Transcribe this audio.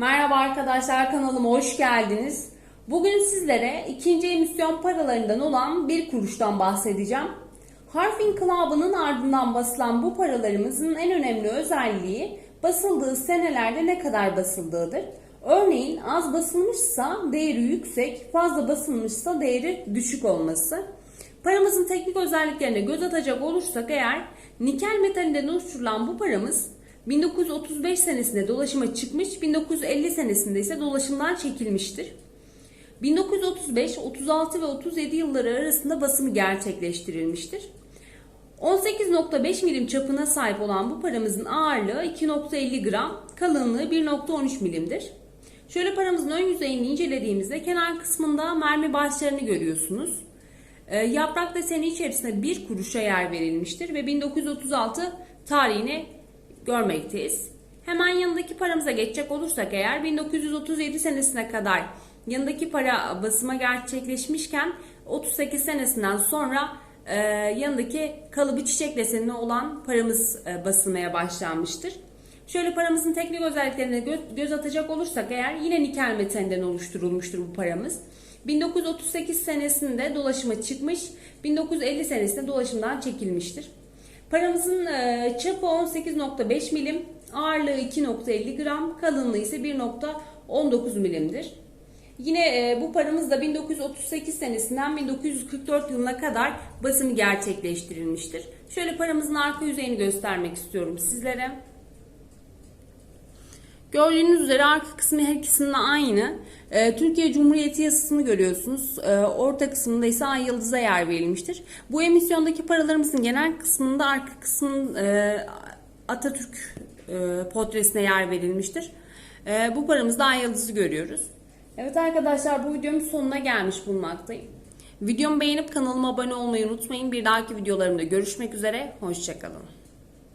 Merhaba arkadaşlar kanalıma hoş geldiniz. Bugün sizlere ikinci emisyon paralarından olan bir kuruştan bahsedeceğim. Harf inkılabının ardından basılan bu paralarımızın en önemli özelliği basıldığı senelerde ne kadar basıldığıdır. Örneğin az basılmışsa değeri yüksek, fazla basılmışsa değeri düşük olması. Paramızın teknik özelliklerine göz atacak olursak eğer nikel metalinden oluşturulan bu paramız 1935 senesinde dolaşıma çıkmış, 1950 senesinde ise dolaşımdan çekilmiştir. 1935, 36 ve 37 yılları arasında basımı gerçekleştirilmiştir. 18.5 milim çapına sahip olan bu paramızın ağırlığı 2.50 gram, kalınlığı 1.13 milimdir. Şöyle paramızın ön yüzeyini incelediğimizde kenar kısmında mermi başlarını görüyorsunuz. E, yaprak deseni içerisinde bir kuruşa yer verilmiştir ve 1936 tarihini görmekteyiz. Hemen yanındaki paramıza geçecek olursak eğer 1937 senesine kadar yanındaki para basıma gerçekleşmişken 38 senesinden sonra e, yanındaki kalıbı çiçek desenli olan paramız e, basılmaya başlanmıştır. Şöyle paramızın teknik özelliklerine gö- göz atacak olursak eğer yine nikel metalinden oluşturulmuştur bu paramız. 1938 senesinde dolaşıma çıkmış, 1950 senesinde dolaşımdan çekilmiştir. Paramızın e, çapı 18.5 milim, ağırlığı 2.50 gram, kalınlığı ise 1.19 milimdir. Yine e, bu paramız da 1938 senesinden 1944 yılına kadar basımı gerçekleştirilmiştir. Şöyle paramızın arka yüzeyini göstermek istiyorum sizlere. Gördüğünüz üzere arka kısmı her ikisinin aynı. Ee, Türkiye Cumhuriyeti yasasını görüyorsunuz. Ee, orta kısmında ise ay yıldıza yer verilmiştir. Bu emisyondaki paralarımızın genel kısmında arka kısmın e, Atatürk e, portresine yer verilmiştir. E, bu paramızda ay yıldızı görüyoruz. Evet arkadaşlar bu videomun sonuna gelmiş bulunmaktayım. Videomu beğenip kanalıma abone olmayı unutmayın. Bir dahaki videolarımda görüşmek üzere. Hoşçakalın.